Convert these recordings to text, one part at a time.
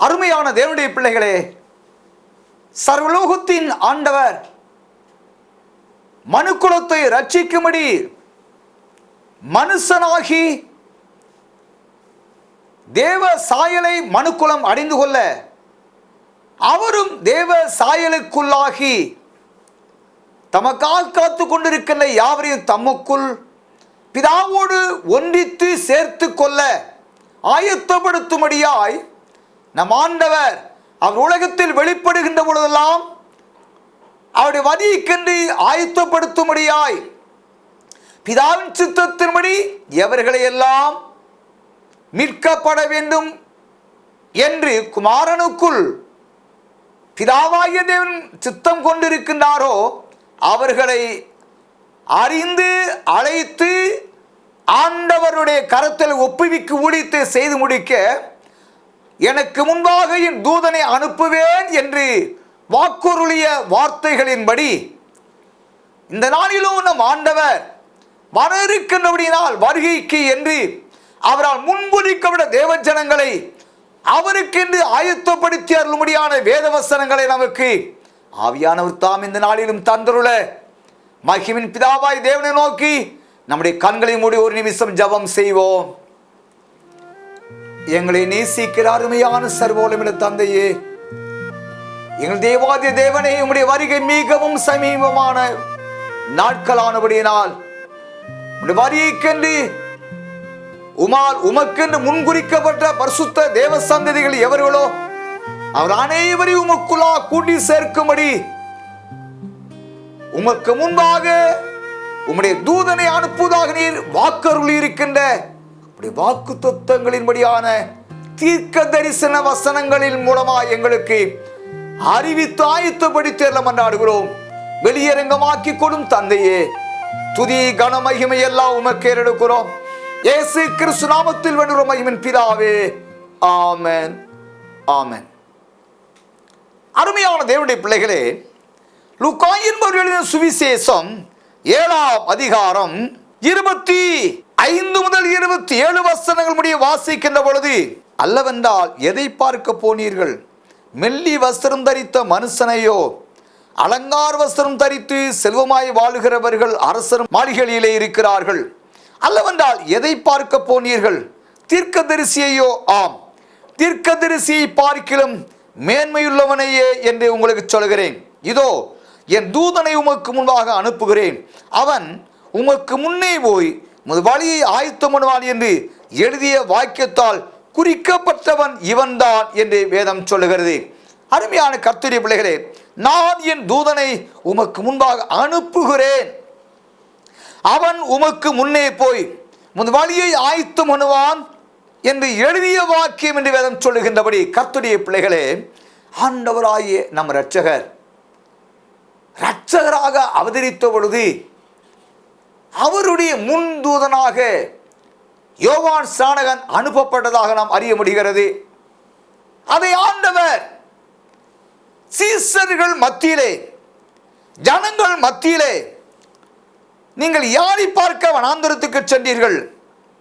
அருமையான தேவனுடைய பிள்ளைகளே சர்வலோகத்தின் ஆண்டவர் மனுக்குலத்தை ரட்சிக்கும்படி மனுஷனாகி தேவ சாயலை மனுக்குலம் அடைந்து கொள்ள அவரும் தேவ சாயலுக்குள்ளாகி தமக்கால் காத்து கொண்டிருக்கின்ற யாவரையும் தமக்குள் பிதாவோடு ஒன்றித்து சேர்த்து கொள்ள ஆயத்தப்படுத்தும்படியாய் நம் ஆண்டவர் அவர் உலகத்தில் வெளிப்படுகின்ற பொழுதெல்லாம் அவருடைய வதிக்கென்று ஆயத்தப்படுத்தும்படியாய் பிதாவின் சித்தத்தின்படி எவர்களை எல்லாம் மீட்கப்பட வேண்டும் என்று குமாரனுக்குள் பிதாவாகிய தேவன் சித்தம் கொண்டிருக்கின்றாரோ அவர்களை அறிந்து அழைத்து ஆண்டவருடைய கரத்தில் ஒப்புவிக்கு ஊழியத்தை செய்து முடிக்க எனக்கு முன்பாக என் தூதனை அனுப்புவேன் என்று வாக்குறுளிய வார்த்தைகளின்படி இந்த நாளிலும் நம் ஆண்டவர் வர இருக்கின்றபடியினால் வருகைக்கு என்று அவரால் முன்குறிக்கப்பட்ட தேவ ஜனங்களை அவருக்கென்று ஆயத்தப்படுத்தி அருளும்படியான வேதவசனங்களை நமக்கு ஆவியானவர் தாம் இந்த நாளிலும் தந்துருள. மகிமின் பிதாவாய் தேவனை நோக்கி நம்முடைய கண்களை மூடி ஒரு நிமிஷம் ஜெபம் செய்வோம். எங்களை நேசிக்கிற அருமையான சர்வோலமிட தந்தையே எங்கள் தேவாதி தேவனே உம்முடைய வருகை மிகவும் சமீபமான நாட்களானபடியினால் வரியை வருகைக்கென்று உமால் உமக்கென்று முன்குறிக்கப்பட்ட பரிசுத்த தேவ சந்ததிகள் எவர்களோ அவர் அனைவரையும் உமக்குள்ளா கூட்டி சேர்க்கும்படி உமக்கு முன்பாக உம்முடைய தூதனை அனுப்புவதாக நீர் வாக்கருள் இருக்கின்ற அப்படி வாக்கு தத்துவங்களின்படியான தீர்க்க தரிசன வசனங்களின் மூலமா எங்களுக்கு அறிவித்து ஆயத்தப்படுத்தி மன்றாடுகிறோம். வெளியரங்கமாக்கி கொடும் தந்தையே துதி கன மகிமை எல்லாம் உமக்கு எடுக்கிறோம். இயேசு கிறிஸ்து நாமத்தில் வென்ற மகிமின் பிதாவே ஆமன் ஆமன். அருமையான தேவனுடைய பிள்ளைகளே லுக்கா எழுதின சுவிசேஷம் ஏழாம் அதிகாரம் இருபத்தி ஐந்து முதல் இருபத்தி ஏழு வசனங்கள் முடிய வாசிக்கின்ற பொழுது அல்லவென்றால் எதை பார்க்க போனீர்கள்? மெல்லி வஸ்திரம் தரித்த மனுஷனையோ அலங்கார வஸ்திரம் தரித்து செல்வமாய் வாழுகிறவர்கள் அரசர் மாளிகையிலே இருக்கிறார்கள். அல்லவென்றால் எதை பார்க்க போனீர்கள்? தீர்க்கதரிசியையோ ஆம். தீர்க்கதரிசியை பார்க்கிலும் மேன்மையுள்ளவனையே என்று உங்களுக்கு சொல்கிறேன். இதோ என் தூதனை உமக்கு முன்பாக அனுப்புகிறேன். அவன் உமக்கு முன்னே போய் உமது வழியை ஆயத்தம் பண்ணுவான் என்று எழுதிய வாக்கியத்தால் குறிக்கப்பட்டவன் இவன்தான் என்று வேதம் சொல்லுகிறது. அருமையான கர்த்தரிய பிள்ளைகளே நான் என் தூதனை உமக்கு முன்பாக அனுப்புகிறேன். அவன் உமக்கு முன்னே போய் உமது வழியை ஆயத்தம் பண்ணுவான் என்று எழுதிய வாக்கியம் என்று வேதம் சொல்லுகின்றபடி கத்துடைய பிள்ளைகளே ஆண்டவராகிய நம் இரட்சகர். இரட்சகராக அவதரித்த பொழுது அவருடைய முன் தூதனாக யோவான் சாணகன் அனுப்பப்பட்டதாக நாம் அறிய முடிகிறது. அதை ஆண்டவர் சீசர்கள் மத்தியிலே ஜனங்கள் மத்தியிலே நீங்கள் யாரை பார்க்க வனாந்தரத்துக்கு சென்றீர்கள்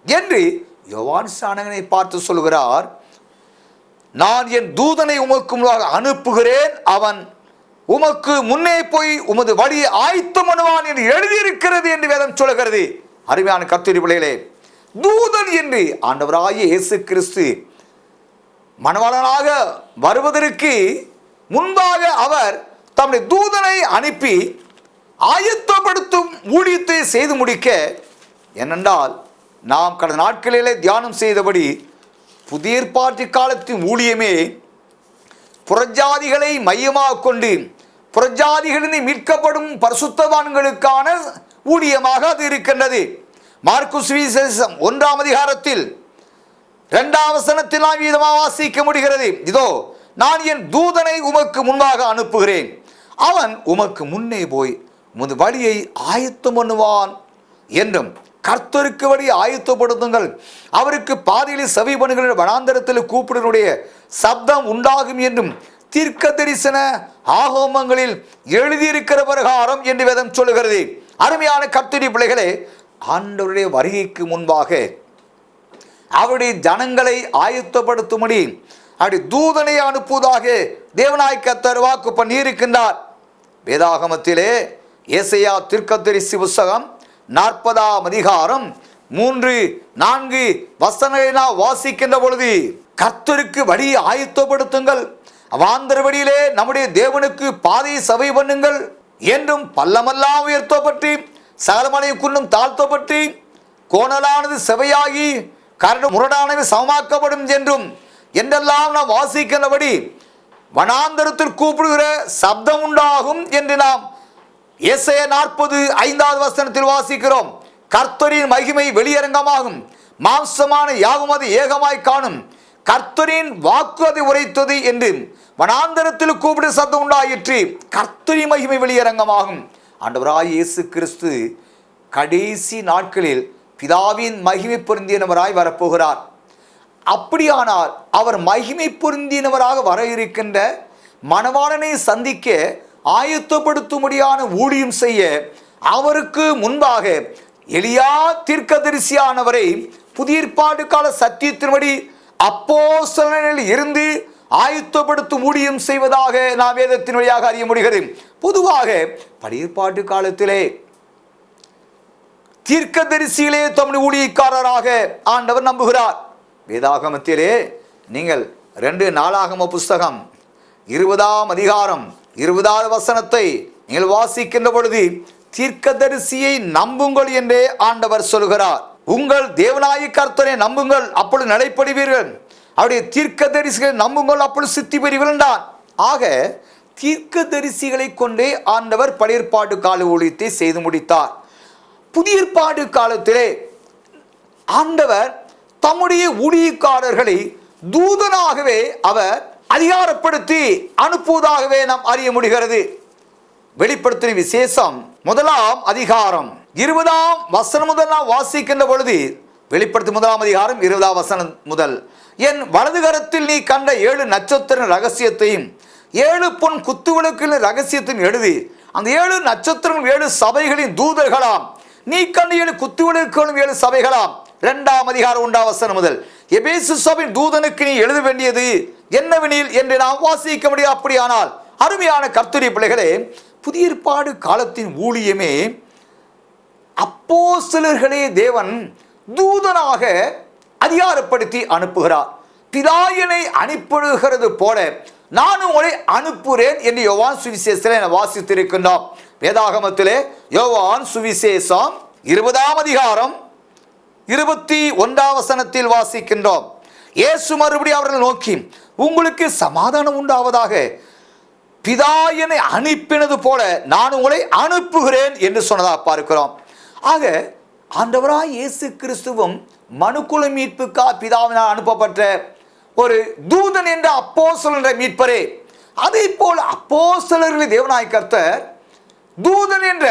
என்று யோவான் சாணகனை பார்த்து சொல்கிறார். நான் என் தூதனை உமக்கு முன்பாக அனுப்புகிறேன் அவன் உமக்கு முன்னே போய் உமது வழியை ஆய்த்து மனுவான் என்று எழுதியிருக்கிறது என்று வேதம் சொல்லுகிறது. அருமையான கத்திரி பிள்ளைகளே தூதன் என்று ஆண்டவராகிய இயேசு கிறிஸ்து மணவாளனாக வருவதற்கு முன்பாக அவர் தம்முடைய தூதனை அனுப்பி ஆயத்தப்படுத்தும் ஊழியத்தை செய்து முடிக்க என்னென்றால் நாம் கடந்த நாட்களிலே தியானம் செய்தபடி புதிய ஏற்பாட்டு காலத்தின் ஊழியமே புறஜாதிகளை மையமாக கொண்டு புரஜாதிகளிருந்து மீட்கப்படும் பரிசுத்தவான்களுக்கான ஊழியமாக அது இருக்கின்றது. மார்க்கு சுவிசேஷம் ஒன்றாம் அதிகாரத்தில் இரண்டாம் வசனத்தில் நாம் விதமாக வாசிக்க முடிகிறது. இதோ நான் என் தூதனை உமக்கு முன்பாக அனுப்புகிறேன். அவன் உமக்கு முன்னே போய் உமது வழியை ஆயத்தம் பண்ணுவான் என்றும் கர்த்தருக்கு வழி ஆயத்தப்படுத்துங்கள். அவருக்கு பாதையில் செவி பண்ணுகிற வனாந்தரத்தில் கூப்பிடனுடைய சப்தம் உண்டாகும் என்றும் தீர்க்க தரிசன ஆகோமங்களில் எழுதியிருக்கிற பிரகாரம் என்று வேதம் சொல்லுகிறது. அருமையான கர்த்தரி பிள்ளைகளே ஆண்டவருடைய வருகைக்கு முன்பாக அவருடைய ஜனங்களை ஆயத்தப்படுத்தும்படி அப்படி தூதனை அனுப்புவதாக தேவநாயக்கத்தர் வாக்கு பண்ணியிருக்கின்றார். வேதாகமத்திலே ஏசையா திருக்கத்தரிசி புஸ்தகம் நாற்பதாம் அதிகாரம் மூன்று நான்கு வசனங்களை நான் வாசிக்கின்ற பொழுது கர்த்தருக்கு வழியை ஆயத்தப்படுத்துங்கள். வாந்தர வழியிலே நம்முடைய தேவனுக்கு பாதையை சபை பண்ணுங்கள் என்றும் பள்ளமெல்லாம் உயர்த்தப்பட்டு சகலமலை குன்னும் தாழ்த்தப்பட்டு கோணலானது செவையாகி கரடு முரடானது சமமாக்கப்படும் என்றும் என்றெல்லாம் நாம் வாசிக்கின்றபடி வனாந்தரத்தில் கூப்பிடுகிற சப்தம் உண்டாகும் என்று நாம் எஸ்ஐ நாற்பது ஐந்தாவது வசனத்தில் வாசிக்கிறோம். கர்த்தரின் மகிமை வெளியரங்கமாகும். மாம்சமான யாகுமதி அது ஏகமாய் காணும். கர்த்தரின் வாக்கு அதை உரைத்தது என்று வனாந்தரத்தில் கூப்பிடு சத்தம் உண்டாயிற்று. கர்த்தரி மகிமை வெளியரங்கமாகும். ஆண்டவராய் இயேசு கிறிஸ்து கடைசி நாட்களில் பிதாவின் மகிமை பொருந்தியனவராய் வரப்போகிறார். அப்படியானால் அவர் மகிமை பொருந்தினவராக வர இருக்கின்ற மணவாளனை சந்திக்க ஆயத்தப்படுத்தும்படியான ஊழியம் செய்ய அவருக்கு முன்பாக எளியா தீர்க்கதரிசியானவரை புதிய ஏற்பாடு கால சத்தியத்தின்படி அப்போஸ்தலனில் இருந்து ஆயுத்தப்படுத்தும் ஊழியம் செய்வதாக நாம் வேதத்தின் வழியாக அறிய முடிகிறது. பொதுவாக பழையற்பாட்டு காலத்திலே தீர்க்கதரிசியிலே தம்முடைய ஊழியக்காரராக ஆண்டவர் நம்புகிறார். வேதாகமத்திலே நீங்கள் ரெண்டு நாளாகம புஸ்தகம் இருபதாம் அதிகாரம் இருபதாவது வசனத்தை நீங்கள் வாசிக்கின்ற பொழுது தீர்க்கதரிசியை நம்புங்கள் என்றே ஆண்டவர் சொல்கிறார். உங்கள் தேவநாயக கர்த்தரை நம்புங்கள் அப்பொழுது நடைபெறுவீர்கள் அவருடைய தீர்க்கதரிசிகளை நம்புங்கள் அப்பொழுது சித்தி பெறுவீர்கள் ஆக தீர்க்க தரிசிகளை கொண்டே ஆண்டவர் பழையற்பாடு கால ஊழியத்தை செய்து முடித்தார். புதிய ஏற்பாடு காலத்திலே ஆண்டவர் தம்முடைய ஊழியக்காரர்களை தூதனாகவே அவர் அதிகாரப்படுத்தி அனுப்புவதாகவே நாம் அறிய முடிகிறது. வெளிப்படுத்தின விசேஷம் முதலாம் அதிகாரம். இருபதாம் வசனம் முதல் நாம் வாசிக்கின்ற பொழுது வெளிப்படுத்தி முதலாம் அதிகாரம் இருபதாம் வசனம் முதல் என் வலது கரத்தில் நீ கண்ட ஏழு நட்சத்திர ரகசியத்தையும் ஏழு பொன் குத்துவிளக்கின் ரகசியத்தையும் எழுதி அந்த ஏழு நட்சத்திரம் ஏழு சபைகளின் தூதர்களாம் நீ கண்ட ஏழு குத்துவிளக்குகளும் ஏழு சபைகளாம். இரண்டாம் அதிகாரம் உண்டாம் வசனம் முதல் எபேசு சபின் தூதனுக்கு நீ எழுத வேண்டியது என்னவெனில் என்று நாம் வாசிக்க முடியும். அப்படியானால் அருமையான கர்த்தரி பிள்ளைகளே புதிய ஏற்பாடு காலத்தின் ஊழியமே அப்போஸ்தலர்களே தேவன் தூதனாக அதிகாரப்படுத்தி அனுப்புகிறார். பிதாயனை அனுப்பிடுகிறது போல நானும் உங்களை அனுப்புகிறேன் என்று யோவான் சுவிசேஷத்தில் என வாசித்திருக்கின்றோம் வேதாகமத்திலே யோவான் சுவிசேஷம் இருபதாம் அதிகாரம் இருபத்தி ஒன்றாம் வசனத்தில் வாசிக்கின்றோம். இயேசு மறுபடி அவர்கள் நோக்கி உங்களுக்கு சமாதானம் உண்டாவதாக. பிதா என்னை அனுப்பினது போல நான் உங்களை அனுப்புகிறேன் என்று சொன்னதாக பார்க்கிறோம். ஆக ஆண்டவராய் இயேசு கிறிஸ்துவும் மனுக்குல மீட்புக்கா பிதாவினால் அனுப்பப்பட்ட ஒரு தூதன் என்ற அப்போசல் என்ற மீட்பரே. அதே போல் அப்போஸ்தலர்களை தேவனாய் கர்த்தர் தூதன் என்ற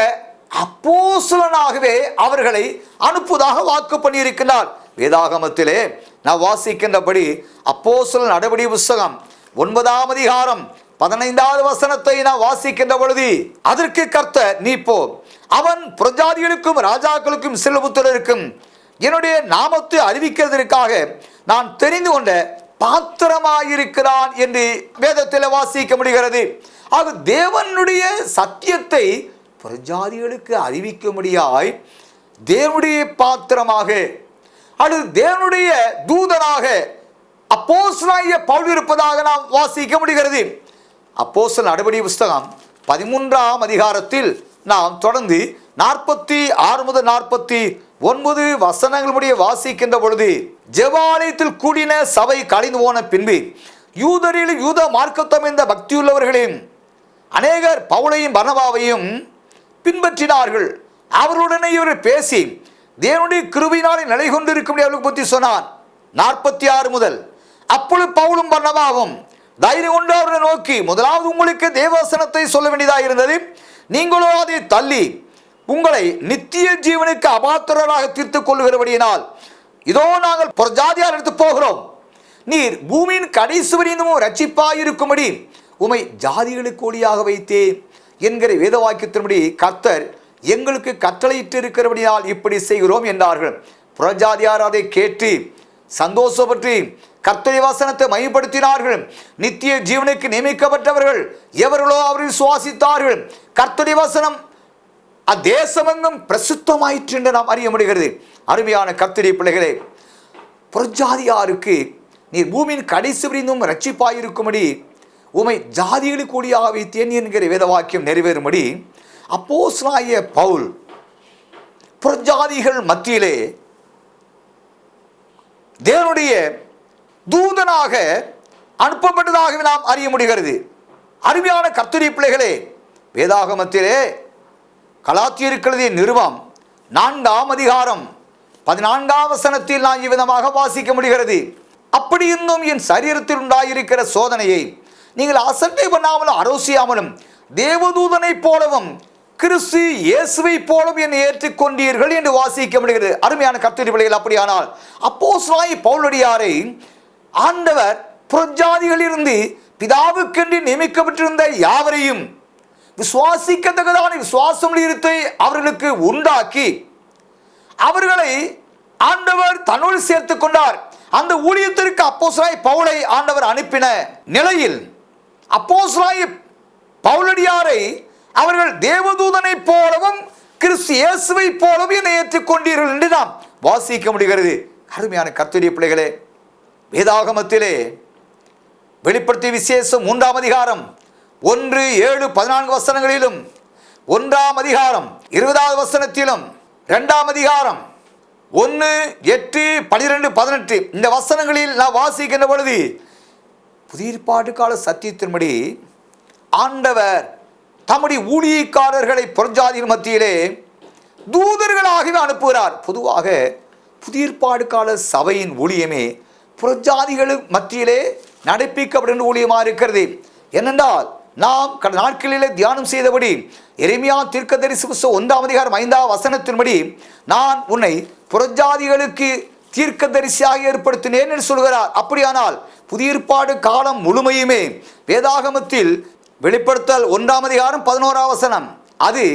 அப்போஸ்தலனாகவே அவர்களை அனுப்புவதாக வாக்கு பண்ணியிருக்கிறார் வேதாகமத்திலே நான் வாசிக்கின்றபடி அப்போசல் நடவடி புஸ்தகம் ஒன்பதாம் அதிகாரம் பதினைந்தாவது வசனத்தை நான் வாசிக்கின்ற பொழுது அதற்கு கர்த்தர் நீ போ அவன் பிரஜாதிகளுக்கும் ராஜாக்களுக்கும் செல்வபுத்தருக்கும் என்னுடைய நாமத்தை அறிவிக்கிறதற்காக நான் தெரிந்து கொண்ட பாத்திரமாயிருக்கிறான் என்று வேதத்தில் வாசிக்க முடிகிறது. ஆக தேவனுடைய சத்தியத்தை பிரஜாதிகளுக்கு அறிவிக்க முடியாய் தேவனுடைய பாத்திரமாக அல்லது தேவனுடைய தூதனாக அப்போசனாகிய பவுல் இருப்பதாக நாம் வாசிக்க முடிகிறது. அப்போசல் நடவடிக்கை புஸ்தகம் பதிமூன்றாம் அதிகாரத்தில் நாம் தொடர்ந்து நாற்பத்தி ஆறு முதல் நாற்பத்தி ஒன்பது வசனங்களுடைய வாசிக்கின்ற பொழுது ஜெவாலயத்தில் கூடின சபை கலைந்து போன பின்பு யூதரில் யூத மார்க்கத்தம் என்ற பக்தியுள்ளவர்களையும் அநேகர் பவுளையும் பர்னபாவையும் பின்பற்றினார்கள். அவர்களுடனே இவர் பேசி தேவனுடைய கிருபினாலே நிலை கொண்டிருக்கும் அவர்களுக்கு பற்றி சொன்னார். நாற்பத்தி ஆறு முதல் அப்பொழுது பவுலும் பர்னபாவும் தைரியம் கொண்டு அவர்களை நோக்கி முதலாவது உங்களுக்கு தேவசனத்தை சொல்ல வேண்டியதாக இருந்தது. நீங்களோ அதை தள்ளி உங்களை நித்திய ஜீவனுக்கு அபாத்திரராக தீர்த்துக் கொள்ளுகிறபடியினால் இதோ நாங்கள் புறஜாதியார் எடுத்து போகிறோம். நீர் பூமியின் கடைசி வரையும் ரட்சிப்பாயிருக்கும்படி உமை ஜாதிகளுக்கு ஒளியாக வைத்தேன் என்கிற வேத வாக்கியத்தின்படி கர்த்தர் எங்களுக்கு கட்டளையிட்டு இருக்கிறபடியால் இப்படி செய்கிறோம் என்றார்கள். புறஜாதியார் அதை கேட்டு சந்தோஷப்பட்டு கர்த்தரி வசனத்தை மையப்படுத்தினார்கள் நித்திய ஜீவனுக்கு நியமிக்கப்பட்டவர்கள் எவர்களோ அவர்கள் சுவாசித்தார்கள். கர்த்தரி வசனம் அத்தேசமெங்கும் பிரசுத்தமாயிற்று என்று நாம் அறிய முடிகிறது. அருமையான கர்த்தரி பிள்ளைகளே புறஜாதியாருக்கு நீர் பூமியின் கடைசி விரிந்தும் ரட்சிப்பாயிருக்கும்படி உமை ஜாதிகளுக்கு கூடியாக வைத்தேன் என்கிற வேத வாக்கியம் நிறைவேறும்படி அப்போஸ்லாய பவுல் புறஜாதிகள் மத்தியிலே தேவனுடைய தூதனாக அனுப்பப்பட்டதாக நாம் அறிய முடிகிறது. அருமையான கர்த்தரி பிள்ளைகளே வேதாகமத்திலே கலாத்தியிருக்கிறது நிறுவம் நான்காம் அதிகாரம் பதினான்காம் வசனத்தில் நான் இவ்விதமாக வாசிக்க முடிகிறது. அப்படி இருந்தும் என் சரீரத்தில் உண்டாயிருக்கிற சோதனையை நீங்கள் அசட்டை பண்ணாமலும் அரோசியாமலும் தேவதூதனைப் போலவும் கிறிஸ்து இயேசுவை போலவும் என்னை ஏற்றுக்கொண்டீர்கள் என்று வாசிக்க முடிகிறது. அருமையான கர்த்தரி பிள்ளைகள் அப்படியானால் அப்போ பவுலடியாரை ஆண்டவர் புறஜாதிகளிலிருந்து பிதாவுக்கென்று நியமிக்கப்பட்டிருந்த யாவரையும் விசுவாசிக்கத்தக்கதான விசுவாசம் இருத்தை அவர்களுக்கு உண்டாக்கி அவர்களை ஆண்டவர் தன்னுள் சேர்த்துக் கொண்டார். அந்த ஊழியத்திற்கு அப்போசராய் பவுலை ஆண்டவர் அனுப்பின நிலையில் அப்போசராய் பவுலடியாரை அவர்கள் தேவதூதனைப் போலவும் கிறிஸ்து இயேசுவை போலவும் என்னை ஏற்றுக்கொண்டீர்கள் என்று நாம் வாசிக்க முடிகிறது. அருமையான கர்த்தரிய பிள்ளைகளே வேதாகமத்திலே வெளிப்படுத்திய விசேஷம் மூன்றாம் அதிகாரம். ஒன்று ஏழு பதினான்கு வசனங்களிலும் ஒன்றாம் அதிகாரம் இருபதாவது வசனத்திலும் இரண்டாம் அதிகாரம். ஒன்று எட்டு பனிரெண்டு பதினெட்டு. இந்த வசனங்களில் நான் வாசிக்கின்ற பொழுது புதிய ஏற்பாட்டு கால சத்தியத்தின்படி ஆண்டவர் தம்முடைய ஊழியக்காரர்களை புறஜாதிகள் மத்தியிலே தூதர்களாகவே அனுப்புகிறார். பொதுவாக புதிய கால சபையின் ஊழியமே புறஜாதிகள் மத்தியிலே நடப்பிக்கப்படுகின்ற ஊழியமாக இருக்கிறது. ஏனென்றால் நாம் கடந்த நாட்களிலே தியானம் செய்தபடி எளிமையா தீர்க்கதரிசி புஸ்தகம் ஒன்றாம் அதிகாரம் ஐந்தாம் வசனத்தின்படி நான் உன்னை புறஜாதிகளுக்கு தீர்க்கதரிசியாக ஏற்படுத்தினேன் என்று சொல்கிறார். அப்படியானால் புதிய ஏற்பாடு காலம் முழுமையுமே வேதாகமத்தில் வெளிப்படுத்தல் ஒன்றாம் அதிகாரம் பதினோராம் வசனம். அது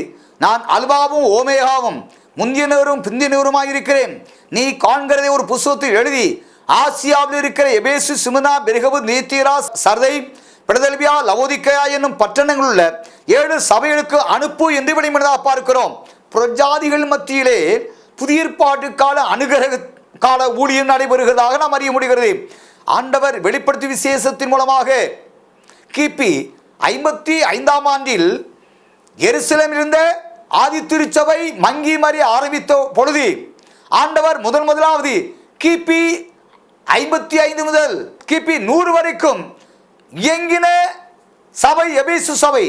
நான் அல்வாவும் ஓமேகாவும் முந்தியனவரும் பிந்தியனருமாய் இருக்கிறேன் நீ காண்கிறதை ஒரு புஸ்தகத்தில் எழுதி ஆசியாவில் இருக்கிற எபேசு சிமுனா பெருகவு நீத்திரா சர்தை பிரதல்வியா லவோதிக்கயா என்னும் பட்டணங்கள் உள்ள ஏழு சபைகளுக்கு அனுப்பு என்று வெளிமனதாக பார்க்கிறோம். பிரஜாதிகள் மத்தியிலே புதிய ஏற்பாட்டு கால அனுகிரக கால ஊழியம் நடைபெறுகிறதாக நாம் அறிய முடிகிறது. ஆண்டவர் வெளிப்படுத்தி விசேஷத்தின் மூலமாக கிபி ஐம்பத்தி ஐந்தாம் ஆண்டில் எருசலம் இருந்த ஆதி திருச்சபை மங்கி மறி ஆரம்பித்த பொழுது ஆண்டவர் முதன் முதலாவது கிபி ஐம்பத்தி ஐந்து முதல் கிபி நூறு வரைக்கும் இயங்கின சபை எபேசு சபை.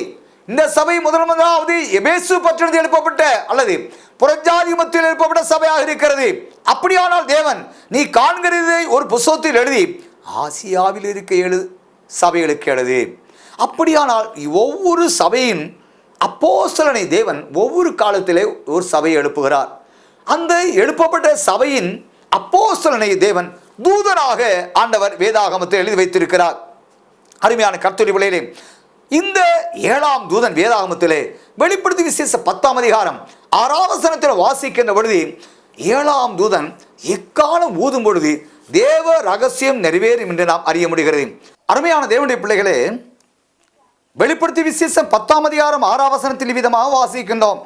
இந்த சபை முதல் முதலாவது எபேசு பட்டணத்தில் எழுப்பப்பட்ட அல்லது புறஜாதி மத்தியில் எழுப்பப்பட்ட சபையாக இருக்கிறது. அப்படியானால் தேவன் நீ காண்கிறதை ஒரு புஸ்தகத்தில் எழுதி ஆசியாவில் இருக்க எழு சபைகளுக்கு எழுது. அப்படியானால் ஒவ்வொரு சபையின் அப்போஸ்தலனை தேவன் ஒவ்வொரு காலத்திலே ஒரு சபையை எழுப்புகிறார். அந்த எழுப்பப்பட்ட சபையின் அப்போஸ்தலனை தேவன் தூதனாக ஆண்டவர் வேதாகமத்தில் எழுதி வைத்திருக்கிறார். அருமையான கர்த்தரி பிள்ளையிலே இந்த ஏழாம் தூதன் வேதாகமத்திலே வெளிப்படுத்தி விசேஷ பத்தாம் அதிகாரம் ஆறாவசனத்தில் வாசிக்கின்ற பொழுது ஏழாம் தூதன் எக்காலம் ஊதும் பொழுது தேவ ரகசியம் நிறைவேறும் என்று நாம் அறிய முடிகிறது. அருமையான தேவனுடைய பிள்ளைகளே வெளிப்படுத்தி விசேஷம் பத்தாம் அதிகாரம் ஆறாவசனத்தில் விதமாக வாசிக்கின்றோம்.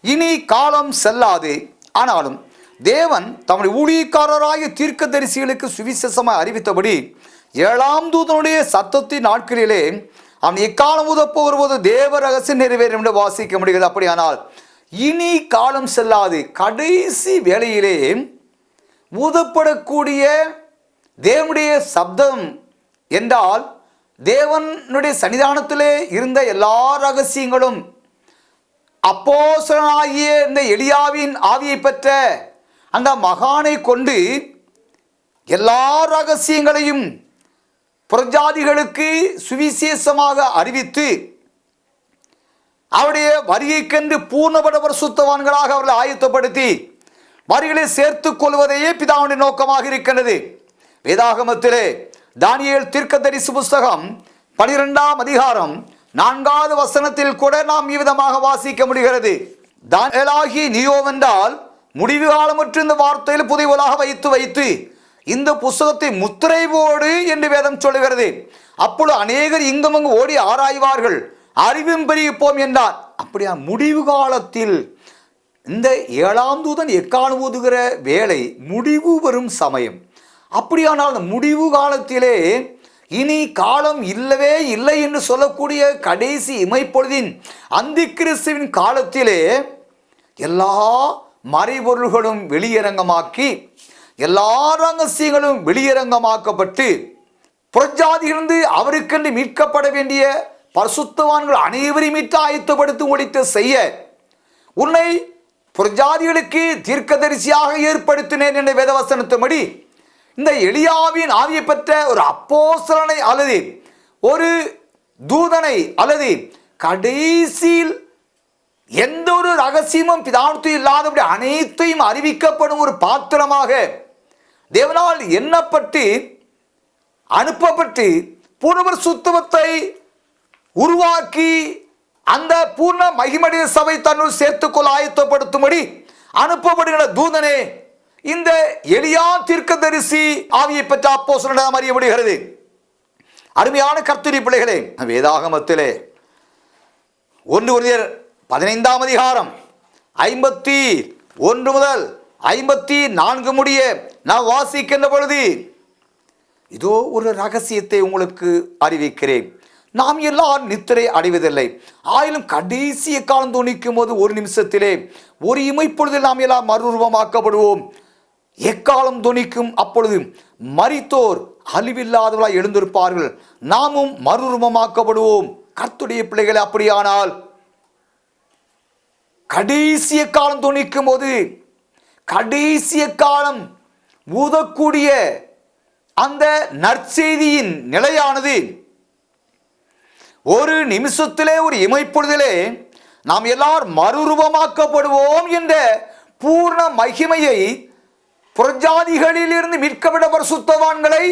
இனி காலம் செல்லாது ஆனாலும் தேவன் தம்முடைய ஊழியக்காரராகிய தீர்க்கதரிசிகளுக்கு சுவிசேஷமாக அறிவித்தபடி ஏழாம் தூதனுடைய சத்தத்தின் நாட்களிலே அவன் எக்காலம் உதப்ப வரும்போது தேவ ரகசியம் நிறைவேறும் என்று வாசிக்க முடிகிறது. அப்படியானால் இனி காலம் செல்லாது. கடைசி வேளையிலே ஊதப்படக்கூடிய தேவனுடைய சப்தம் என்றால் தேவனுடைய சன்னிதானத்திலே இருந்த எல்லா ரகசியங்களும் அப்போசனாகிய இந்த எளியாவின் ஆவியை பெற்ற அந்த மகானை கொண்டு எல்லா ரகசியங்களையும் புரஜாதிகளுக்கு சுவிசேஷமாக அறிவித்து அவருடைய வரிகைக்கென்று பூர்ணபட சுத்தவான்களாக அவர்களை ஆயத்தப்படுத்தி வரிகளை சேர்த்துக் கொள்வதையே பிதாவுடைய நோக்கமாக இருக்கின்றது. வேதாகமத்திலே தானியல் தீர்க்க தரிசு புஸ்தகம் பனிரெண்டாம் அதிகாரம் நான்காவது வசனத்தில் கூட நாம் இவ்விதமாக வாசிக்க முடிகிறது. தானியலாகி நீயோவென்றால் முடிவு காலமற்ற இந்த வார்த்தையில் புதைவலாக வைத்து வைத்து இந்த புஸ்தகத்தை முத்திரை போடு என்று வேதம் சொல்லுகிறது. அப்பொழுது அநேகர் இங்கும் அங்கு ஓடி ஆராய்வார்கள். அறிவும் பெருகிப்போம் என்றார். அப்படியா முடிவு காலத்தில் இந்த ஏழாம் தூதன் எக்காலம் ஊதுகிற வேலை? முடிவு வரும் சமயம். அப்படியானால் அந்த முடிவு காலத்திலே இனி காலம் இல்லவே இல்லை என்று சொல்லக்கூடிய கடைசி இமைப்பொழுதின் அந்தி கிறிஸ்துவின் காலத்திலே எல்லா மறைபொருள்களும் வெளியரங்கமாக்கி எல்லா ரகசியங்களும் வெளியரங்கமாக்கப்பட்டு புறஜாதியிலிருந்து அவருக்கென்று மீட்கப்பட வேண்டிய பரிசுத்தவான்கள் அனைவரையும் மீட்டு ஆயத்தப்படுத்தி ஒழித்து செய்ய உன்னை புறஜாதிகளுக்கு தீர்க்கதரிசியாக ஏற்படுத்தினேன் என்ற வேதவசனத்தின்படி இந்த எளியாவின் ஆவியை பெற்ற ஒரு அப்போசலனை அல்லது ஒரு தூதனை அல்லது கடைசியில் எந்த ஒரு ரகசியமும் பிதானத்து இல்லாதபடி அனைத்தையும் அறிவிக்கப்படும் ஒரு பாத்திரமாக தேவனால் எண்ணப்பட்டு அனுப்பப்பட்டு பூர்ணவர் சுத்தவத்தை உருவாக்கி அந்த பூர்ண மகிமடைய சபை தன்னுள் சேர்த்துக்கொள்ள ஆயத்தப்படுத்தும்படி அனுப்பப்படுகிற தூதனே இந்த எளியா தீர்க்கதரிசி ஆவியை பெற்ற அப்போ நாம் அறிய முடிகிறது அருமையான கர்த்தரி பிள்ளைகளே வேதாகமத்திலே ஒன்று ஒருவர் பதினைந்தாம் அதிகாரம் ஐம்பத்தி ஒன்று முதல் ஐம்பத்தி நான்கு முடிய நான் வாசிக்கின்ற பொழுது இதோ ஒரு ரகசியத்தை உங்களுக்கு அறிவிக்கிறேன். நாம் எல்லாம் நித்திரை அடைவதில்லை. ஆயிலும் கடைசி காலம் துணிக்கும் போது ஒரு நிமிஷத்திலே ஒரு இமைப்பொழுதில் நாம் எல்லாம் மறுரூபமாக்கப்படுவோம். எக்காலம் துணிக்கும் அப்பொழுது மறித்தோர் அழிவில்லாதவர்களாய் எழுந்திருப்பார்கள். நாமும் மறுரூபமாக்கப்படுவோம். கர்த்துடைய பிள்ளைகளை அப்படியானால் கடைசிய காலம் துணிக்கும் போது கடைசிய காலம் ஊதக்கூடிய அந்த நற்செய்தியின் நிலையானது ஒரு நிமிஷத்திலே ஒரு இமைப்பொழுதிலே நாம் எல்லாரும் மறுரூபமாக்கப்படுவோம் என்ற பூர்ண மகிமையை புரஜாதிகளிலிருந்து மீட்கப்பட்ட பரிசுத்தவான்களை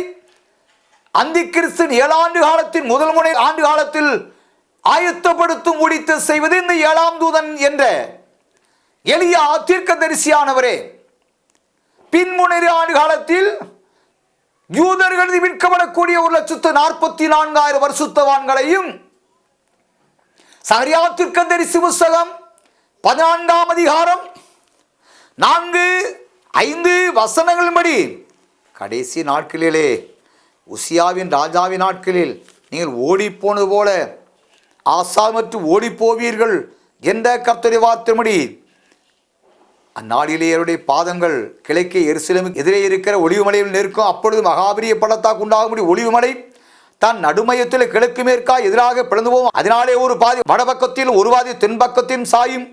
அந்தி கிறிஸ்தின் ஏழாண்டு காலத்தின் முதல் முனை ஆண்டு காலத்தில் ஆயத்தப்படுத்தும் முடித்து செய்வது இந்த ஏழாம் தூதன் என்ற எளிய தீர்க்கதரிசியானவரே பின்முனைறு ஆண்டு காலத்தில் யூதர்கள் விற்கப்படக்கூடிய ஒரு லட்சத்து நாற்பத்தி நான்காயிரம் வருஷத்தவான்களையும் சரியாத்திற்க தரிசி புஸ்தகம் பதினான்காம் அதிகாரம் நான்கு ஐந்து வசனங்களின்படி கடைசி நாட்களிலே உசியாவின் ராஜாவின் நாட்களில் நீங்கள் ஓடிப்போனது போல ஆசா மற்றும் ஓடிப்போவீர்கள் என்ற கர்த்தரை வார்த்தைபடி அந்நாளிலே அவருடைய பாதங்கள் கிழக்கே எருசலேமுக்கு எதிரே இருக்கிற ஒளிவுமலையில் நிற்கும். அப்பொழுது மகாபிரிய பள்ளத்தாக்கு உண்டாகும்படி ஒளிவுமலை தன் நடுமையத்தில் கிழக்கு மேற்கா எதிராக பிளந்து போவோம் அதனாலே ஒரு பாதி வடபக்கத்தில் ஒரு பாதி தென்பக்கத்தின் சாயும்.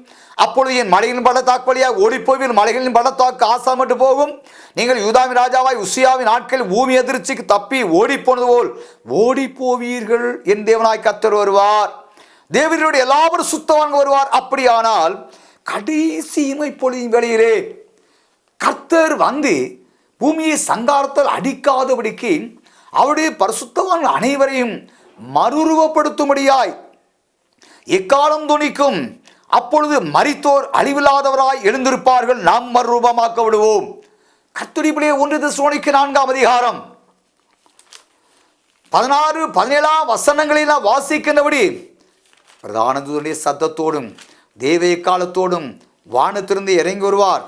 அப்பொழுது என் மலையின் பள்ளத்தாக்கு வழியாக ஓடிப்போவில் மலைகளின் பள்ளத்தாக்கு ஆசாமட்டு போகும். நீங்கள் யூதாவின் ராஜாவாய் உசியாவின் நாட்களில் பூமி எதிர்ச்சிக்கு தப்பி ஓடிப்போனது போல் ஓடிப்போவீர்கள் என் தேவனாய் கத்தர் வருவார். தேவனுடைய எல்லாவரும் சுத்தவான் வருவார். அப்படியானால் கடைசி இமைப்பொழியின் வேளையிலே கர்த்தர் வந்து பூமியை சங்காரத்தால் அடிக்காதபடிக்கு அவருடைய பரிசுத்தவான் அனைவரையும் மறுருவப்படுத்தும்படியாய் எக்காலம் துணிக்கும் அப்பொழுது மறித்தோர் அழிவில்லாதவராய் எழுந்திருப்பார்கள். நாம் மறுரூபமாக்க விடுவோம். கத்துடிப்படியே ஒன்று சோனிக்கு நான்காம் அதிகாரம். பதினாறு பதினேழாம் வசனங்களிலாம் வாசிக்கின்றபடி பிரதான சத்தத்தோடும் தேவை காலத்தோடும் வானத்திலிருந்து இறங்கி வருவார்.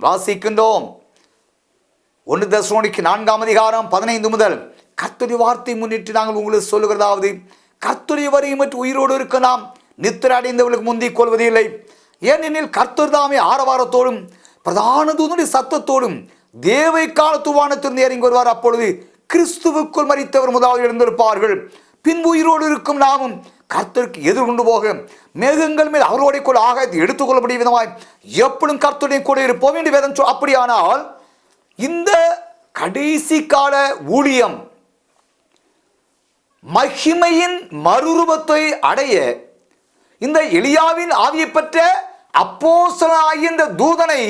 வாசிக்கின்றோம். ஒன்று தசோனிக்கு நான்காம் அதிகாரம் பதினைந்து முதல் கர்த்தருடைய வார்த்தை முன்னிட்டு நாங்கள் உங்களுக்கு சொல்லுகிறதாவது கர்த்தருடைய வரையும் மற்றும் உயிரோடு இருக்க நாம் நித்திர அடைந்தவர்களுக்கு முந்திக் கொள்வதில்லை. ஏனெனில் கர்த்தர் தாமே ஆரவாரத்தோடும் பிரதான தூதனுடைய சத்தத்தோடும் தேவை காலத்து வானத்திலிருந்து இறங்கி வருவார். அப்பொழுது கிறிஸ்துவுக்குள் மறித்தவர் முதலாவது எழுந்திருப்பார்கள். பின்பு உயிரோடு இருக்கும் நாமும் கர்த்தருக்கு எதிர்கொண்டு போக மேகங்கள் மேல் அவரோட கூட ஆகாயத்தை எடுத்துக்கொள்ளப்படிய விதமாய் எப்பொழுதும் கர்த்துடைய கூட இருப்போம் என்று வேதம் சொல் அப்படியானால் இந்த கடைசி கால ஊழியம் மகிமையின் மறுரூபத்தை அடைய இந்த எளியாவின் ஆவியை பெற்ற அப்போஸ்தலனாகிய இந்த தூதனை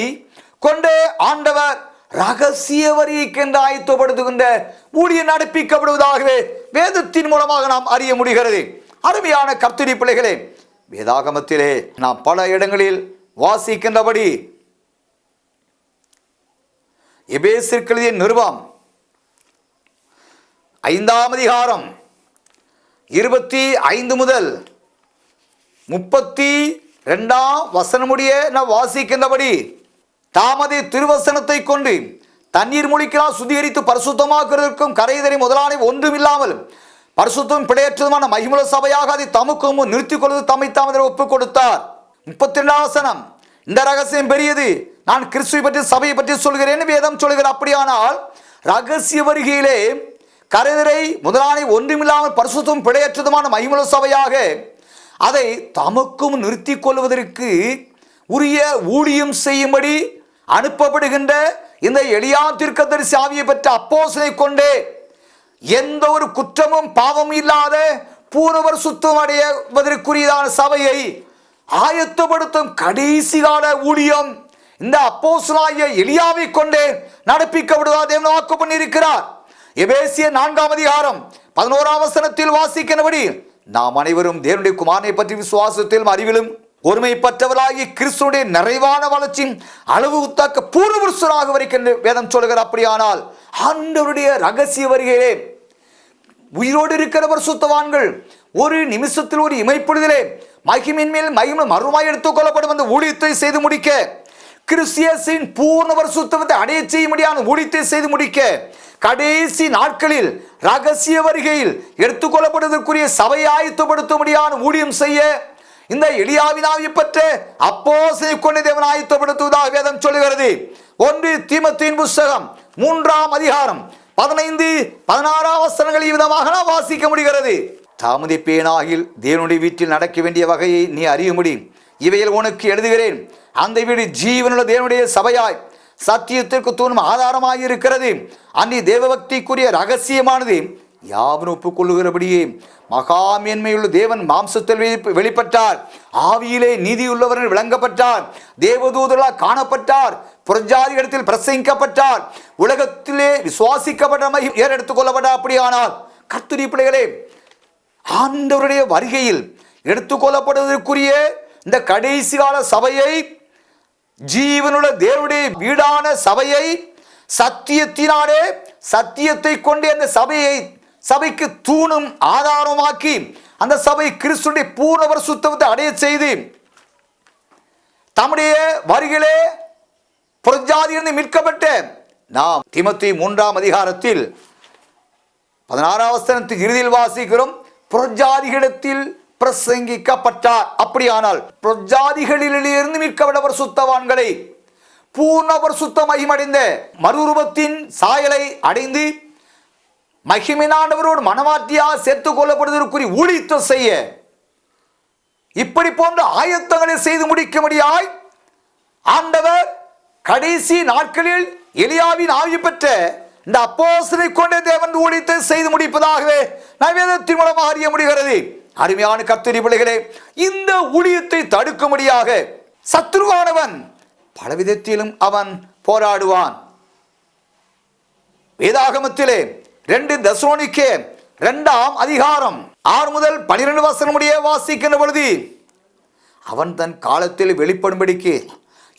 கொண்டு ஆண்டவர் ரகசிய வரிக்கென்று ஆயத்தப்படுத்துகின்ற ஊழியம் நடப்பிக்கப்படுவதாகவே வேதத்தின் மூலமாக நாம் அறிய முடிகிறது. அருமையான கர்த்தரி பிள்ளைகளே வேதாகமத்திலே நாம் பல இடங்களில் வாசிக்கின்றபடி எபேசிற்கெழுதிய நிருபம் ஐந்தாம் அதிகாரம் இருபத்தி ஐந்து முதல் முப்பத்தி ரெண்டாம் வசனமுடைய நான் வாசிக்கின்றபடி தாமதை திருவசனத்தை கொண்டு தண்ணீர் மூலிக்கலாம் சுத்திகரித்து பரிசுத்தமாக்குவதற்கும் கரைதறி ஒன்றும் ஒன்றுமில்லாமல் பரிசுத்தும் பிழையற்றதுமான மகிமுல சபையாக அதை தமக்கும் நிறுத்திக் கொள்வது தம்மை தாமதை ஒப்புக் கொடுத்தார். முப்பத்தி ரெண்டாம் இந்த ரகசியம் பெரியது நான் கிறிஸ்துவை பற்றி சபையை பற்றி சொல்கிறேன் வேதம் சொல்கிறேன் அப்படியானால் ரகசிய வருகையிலே கரைதிரை முதலாளி ஒன்றுமில்லாமல் பரிசுத்தும் பிழையற்றதுமான மகிமுல சபையாக அதை தமக்கும் நிறுத்தி கொள்வதற்கு உரிய ஊழியம் செய்யும்படி அனுப்பப்படுகின்ற இந்த எளியா தீர்க்கதரிசி ஆவியை பெற்ற அப்போசனை கொண்டே எந்த ஒரு குற்றமும் பாவம் இல்லாத பூர்ணவர் சுத்தம் அடைவதற்குரியதான சபையை ஆயத்தப்படுத்தும் கடைசி கால ஊழியம் இந்த அப்போஸ்தலனாகிய எளியாவை கொண்டே நடப்பிக்கப்படுவதா தேவன் வாக்கு பண்ணியிருக்கிறார். எபேசிய நான்காம் அதிகாரம் பதினோராம் வசனத்தில் வாசிக்கிறபடி நாம் அனைவரும் தேவனுடைய குமாரனை பற்றி விசுவாசத்திலும் அறிவிலும் ஒருமைப்பட்டவராகி கிறிஸ்துடைய நிறைவான வளர்ச்சியின் அளவு உத்தாக்க பூர்வபுருஷராக வரைக்கின்ற வேதம் சொல்கிறார் அப்படியானால் ஆண்டவருடைய ரகசிய வருகையிலே உயிரோடு இருக்கிறவர் சுத்தவான்கள் ஒரு நிமிஷத்தில் ஒரு இமைப்படுதலே மகிமின் மேல் மகிமை மறுமாய் எடுத்துக் கொள்ளப்படும் அந்த ஊழியத்தை செய்து முடிக்க கிறிஸ்தியஸின் பூர்ணவர் சுத்தவத்தை அடைய செய்ய முடியாத ஊழியத்தை செய்து முடிக்க கடைசி நாட்களில் ரகசிய வருகையில் எடுத்துக்கொள்ளப்படுவதற்குரிய சபையை ஆயத்தப்படுத்த முடியாத ஊழியம் செய்ய இந்த எளியாவினாவை பெற்ற அப்போ கொண்டு தேவன் ஆயத்தப்படுத்துவதாக வேதம் சொல்லுகிறது. ஒன்று தீமத்தின் புஸ்தகம் மூன்றாம் அதிகாரம் பதினைந்து பதினாறாம் வசனங்கள் விதமாக நாம் வாசிக்க முடிகிறது. தாமதிப்பேனாகில் தேவனுடைய வீட்டில் நடக்க வேண்டிய வகையை நீ அறியும்படி இவையில் உனக்கு எழுதுகிறேன். அந்த வீடு ஜீவனுள்ள தேவனுடைய சபையாய் சத்தியத்திற்கு தூணும் ஆதாரமாக இருக்கிறது அன்னி தேவபக்திக்குரிய ரகசியமானது யாவரும் ஒப்புக்கொள்ளுகிறபடியே மகா மேன்மையுள்ள தேவன் மாம்சத்தில் வெளி- வெளிப்பட்டார். ஆவியிலே நீதியுள்ளவர்கள் விளங்கப்பட்டார். தேவதூதர்களால் காணப்பட்டார். புறஜாதிகளிடத்தில் பிரசங்கிக்கப்பட்டார். உலகத்திலே விசுவாசிக்கப்பட்ட மகி- ஏறெடுத்துக் கொள்ளப்பட்டார் அப்படியானால் கர்த்தரி பிள்ளைகளே ஆண்டவருடைய வருகையில் எடுத்துக்கொள்ளப்படுவதற்குரிய இந்த கடைசி கால சபையை ஜீவனுள்ள தேவனுடைய வீடான சபையை சத்தியத்தினாலே சத்தியத்தை கொண்டு அந்த சபையை சபைக்கு தூணும் ஆதாரமாக்கி அந்த சபை கிறிஸ்துடைய பூர்ணவர் சுத்தத்தை அடைய செய்து தம்முடைய வருகிலே புறஜாதியிலிருந்து மீட்கப்பட்ட நாம் திமத்தி மூன்றாம் அதிகாரத்தில் பதினாறாம் இறுதியில் வாசிக்கிறோம் புறஜாதிகளிடத்தில் பிரசங்கிக்கப்பட்டார். அப்படியானால் புறஜாதிகளிலிருந்து மீட்கப்பட்டவர் சுத்தவான்களை பூர்ணவர் சுத்த மகிமடைந்த மறுரூபத்தின் சாயலை அடைந்து மகிமினானவரோடு மனமாற்றியாக சேர்த்துக் கொள்ளப்படுவதற்குரிய ஊழியத்தை செய்ய. இப்படி போன்ற ஆயத்தங்களை செய்து முடிக்கும்படியாய் ஆண்டவர் கடைசி நாட்களில் எலியாவின் ஆவி பெற்ற இந்த அப்போசனை கொண்ட தேவன் ஊழியத்தை செய்து முடிப்பதாகவே நவேதத்தின் மூலமாக அறிய முடிகிறது. அருமையான கத்திரி பிள்ளைகளே இந்த ஊழியத்தை தடுக்கும்படியாக சத்ருவானவன் பலவிதத்திலும் அவன் போராடுவான். வேதாகமத்திலே ரெண்டு தசோனிக்கே இரண்டாம் அதிகாரம். ஆறு முதல் பனிரெண்டு வசனமுடைய வாசிக்கின்ற பொழுது அவன் தன் காலத்தில் வெளிப்படும்படிக்கு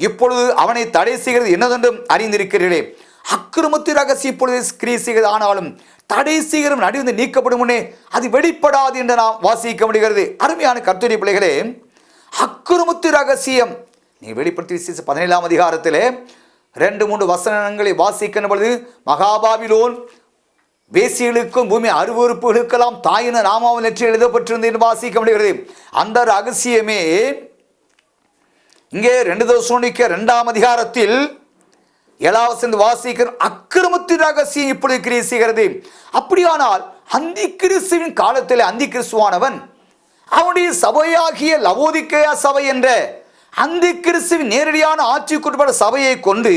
இப்பொழுது அவனை தடை செய்கிறது என்னதென்றும் அறிந்திருக்கிறீர்களே. அக்கிரமத்து ரகசிய இப்பொழுது ஸ்கிரீ செய்கிறது ஆனாலும் தடை செய்கிறவன் அடிந்து நீக்கப்படும் முன்னே அது வெளிப்படாது என்று நாம் வாசிக்க முடிகிறது. அருமையான கர்த்தரி பிள்ளைகளே அக்கிரமத்து ரகசியம். நீ வெளிப்படுத்தி விசேஷ பதினேழாம் அதிகாரத்திலே ரெண்டு மூன்று வசனங்களை வாசிக்கின்ற பொழுது மகாபாபிலோன் வேசிகளுக்கும் பூமி அருவறுப்புகளுக்கெல்லாம் தாயின நாமாவில் நெற்றி எழுதப்பட்டிருந்தது என்று வாசிக்க முடிகிறது அந்த ரகசியமே இங்கே ரெண்டு தோசோனிக்க ரெண்டாம் அதிகாரத்தில் ஏழாவது வாசிக்கிற அக்கிரமத்தின் ரகசியம் இப்படி கிரியை அப்படியானால் அந்தி கிறிஸ்துவின் காலத்தில் அந்தி கிறிஸ்துவானவன் அவனுடைய சபையாகிய லவோதிக்கையா சபை என்ற அந்தி கிறிஸ்துவின் நேரடியான ஆட்சிக்குட்பட சபையை கொண்டு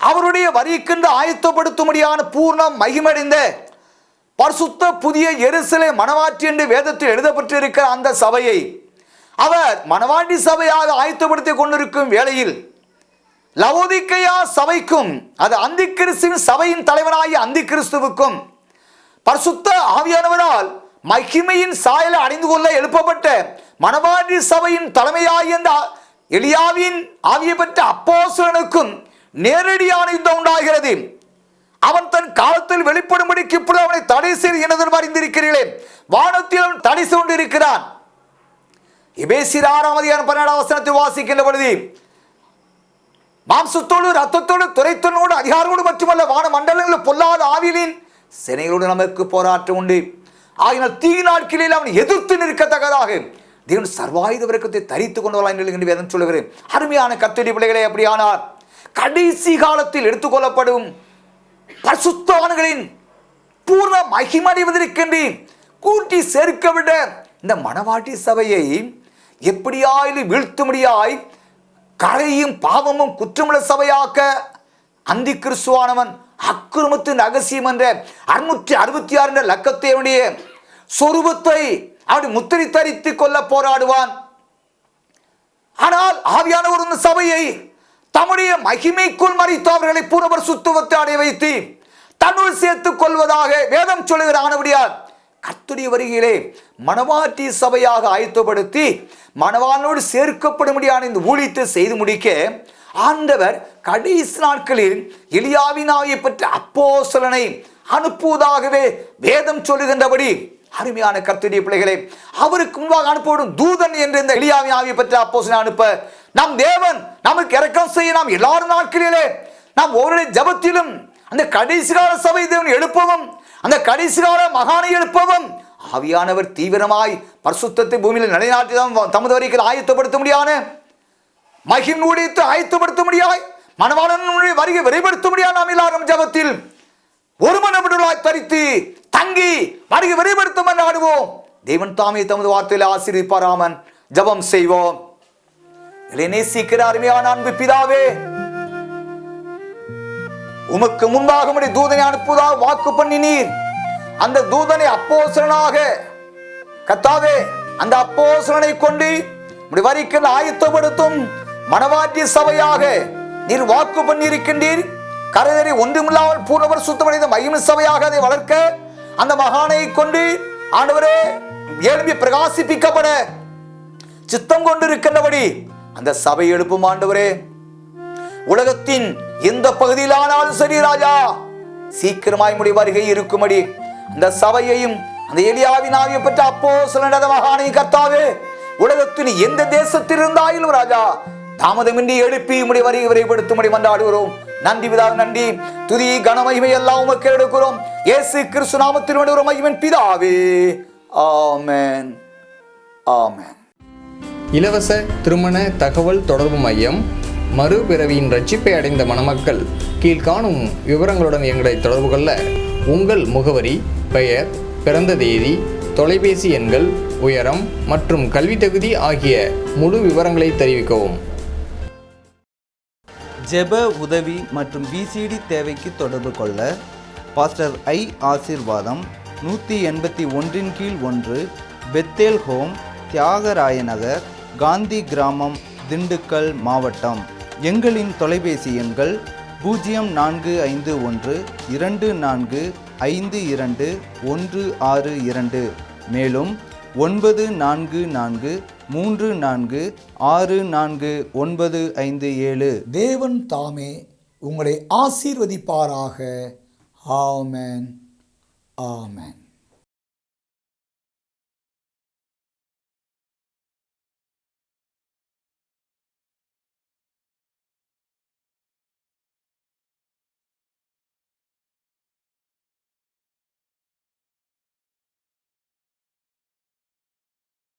அவருடைய வரிக்கின்ற ஆயத்தப்படுத்தும்படியான பூர்ணம் மகிமடைந்த பரிசுத்த புதிய எரிசலை மனவாற்றி என்று வேதத்தில் எழுதப்பட்டிருக்கிற அந்த சபையை அவர் மனவாண்டி சபையாக ஆயத்தப்படுத்திக் கொண்டிருக்கும் வேளையில் லவோதிக்கையா சபைக்கும் அது அந்தி கிறிஸ்துவின் சபையின் தலைவனாகிய அந்தி கிறிஸ்துவுக்கும் பரிசுத்த ஆவியானவரால் மகிமையின் சாயலை அடைந்து கொள்ள எழுப்பப்பட்ட மனவாண்டி சபையின் தலைமையாகிய அந்த எலியாவின் ஆவியை பெற்ற நேரடியான யுத்தம் உண்டாகிறது. அவன் தன் காலத்தில் வெளிப்படும்படிக்கு இப்பொழுது அவனை தடை செய்து எனதும் அறிந்திருக்கிறீர்களே? வானத்தில் அவன் தடை செய்து இருக்கிறான் எபேசியர் ஆறாம் அதிகாரம் பன்னெண்டாம் வசனத்தில் வாசிக்கின்ற பொழுது மாம்சத்தோடு ரத்தத்தோடு துறைத்தனோடு அதிகாரத்தோடு மட்டுமல்ல வான மண்டலங்களில் பொல்லாத ஆவிலின் சினைகளோடு நமக்கு போராட்டம் உண்டு. ஆகினால் தீ நாட்களில் அவன் எதிர்த்து நிற்கத்தக்கதாக. தேவன் சர்வாயுத விரக்கத்தை தரித்து கொண்டு வரலாம் என்று வேதம் சொல்லுகிறேன் அருமையான கத்தடி பிள்ளைகளே அப்படியானார் கடைசி காலத்தில் எடுத்துக்கொள்ளப்படும் பசுத்தவான்களின் பூர்ண மகிமடைவதற்கென்று கூட்டி சேர்க்க விட இந்த மணவாட்டி சபையை எப்படியாயிலும் வீழ்த்தும்படியாய் கரையும் பாவமும் குற்றமுள்ள சபையாக்க அந்தி கிறிஸ்துவானவன் அக்கிரமத்தின் அகசியம் என்ற அறுநூற்றி அறுபத்தி ஆறு என்ற லக்கத்தையுடைய சொருபத்தை அவன் முத்திரை தரித்து கொள்ள போராடுவான். ஆனால் ஆவியானவர் இந்த சபையை தம்முடைய மகிமைக்குள் மறைத்து அவர்களை பூர்ணவர் சுத்துவத்தை அடைய வைத்து தன்னுள் சேர்த்துக் கொள்வதாக வேதம் சொல்லுகிற ஆனபடியால் கர்த்துடைய வருகையிலே மணவாட்டி சபையாக ஆயத்தப்படுத்தி மணவானோடு சேர்க்கப்படும்படியான இந்த ஊழியத்தை செய்து முடிக்க ஆண்டவர் கடைசி நாட்களில் எலியாவின் ஆவியை பெற்ற அப்போஸ்தலனை அனுப்புவதாகவே வேதம் சொல்லுகின்றபடி அருமையான கத்துடைய பிள்ளைகளே அவருக்கு முன்பாக அனுப்பப்படும் தூதன் என்று இந்த எலியாவின் ஆவியை பற்றி அப்போசனை அனுப்ப நம் தேவன் நமக்கு இறக்கம் செய்ய நாம் எல்லாரும் நாட்களிலே நாம் ஒவ்வொரு ஜபத்திலும் அந்த கடைசி கால சபை தேவன் எழுப்பவும் அந்த கடைசி கால மகானை எழுப்பவும் ஆவியானவர் தீவிரமாய் பரிசுத்தத்தை பூமியில் நிலைநாட்டி தான் தமது வரிகள் ஆயத்தப்படுத்த முடியான மகிம் ஊழியத்தை ஆயத்தப்படுத்த முடியாய் மனவாளனுடைய வருகை விரைப்படுத்த முடியாது நாம் எல்லாரும் ஜபத்தில் ஒரு மனமிடுளாய் தரித்து தங்கி வருகை விரைப்படுத்தும் நாடுவோம் ஆடுவோம். தேவன் தாமே தமது வார்த்தையில் ஆசீர்விப்பாராமன். ஜபம் செய்வோம். இதை நேசிக்கிற அருமையான அன்பு பிதாவே உமக்கு முன்பாக முடி தூதனை அனுப்புவதாக வாக்கு பண்ணினீர். அந்த தூதனை அப்போசனாக கத்தாவே அந்த அப்போசனை கொண்டு உம்முடைய வரிக்கு ஆயத்தப்படுத்தும் மனவாட்டி சபையாக நீர் வாக்கு பண்ணியிருக்கின்றீர். கரைதறி ஒன்றுமில்லாமல் பூர்ணவர் சுத்தமடைந்த மகிம சபையாக அதை வளர்க்க அந்த மகானை கொண்டு ஆண்டவரே எழுப்பி பிரகாசிப்பிக்கப்பட சித்தம் கொண்டிருக்கின்றபடி அந்த சபை எழுப்பும் ஆண்டவரே. உலகத்தின் எந்த பகுதியில் ஆனாலும் சரி ராஜா. சீக்கிரமாய் முடி வருகை இருக்கும்படி. அந்த சபையையும் அந்த எலியாவின் ஆவியை பெற்ற அப்போ சில மகானை கர்த்தாவே உலகத்தின் எந்த தேசத்தில் இருந்தாலும் ராஜா தாமதமின்றி எழுப்பி முடி வருகை விரைப்படுத்தும்படி மன்றாடுகிறோம். நன்றி விதாக நன்றி. துதி கனமகிமை எல்லாம் உமக்கு எடுக்கிறோம். இயேசு கிறிஸ்து நாமத்தில் ஒரு மகிமன் பிதாவே. ஆமென். ஆமேன். இலவச திருமண தகவல் தொடர்பு மையம் மறுபிறவியின் ரட்சிப்பை அடைந்த மணமக்கள். கீழ்காணும் விவரங்களுடன் எங்களை தொடர்பு கொள்ள உங்கள் முகவரி பெயர் பிறந்த தேதி தொலைபேசி எண்கள் உயரம் மற்றும் கல்வி தகுதி ஆகிய முழு விவரங்களை தெரிவிக்கவும். ஜெப உதவி மற்றும் விசிடி தேவைக்கு தொடர்பு கொள்ள பாஸ்டர் ஐ ஆசீர்வாதம் நூற்றி எண்பத்தி ஒன்றின் கீழ் ஒன்று பெத்தேல் ஹோம் தியாகராய நகர் காந்தி கிராமம் திண்டுக்கல் மாவட்டம். எங்களின் தொலைபேசி எண்கள் பூஜ்ஜியம் நான்கு ஐந்து ஒன்று இரண்டு நான்கு ஐந்து இரண்டு ஒன்று ஆறு இரண்டு. மேலும் ஒன்பது நான்கு நான்கு மூன்று நான்கு ஆறு நான்கு ஒன்பது ஐந்து ஏழு. தேவன் தாமே உங்களை ஆசீர்வதிப்பாராக. ஆமேன். ஆமேன்.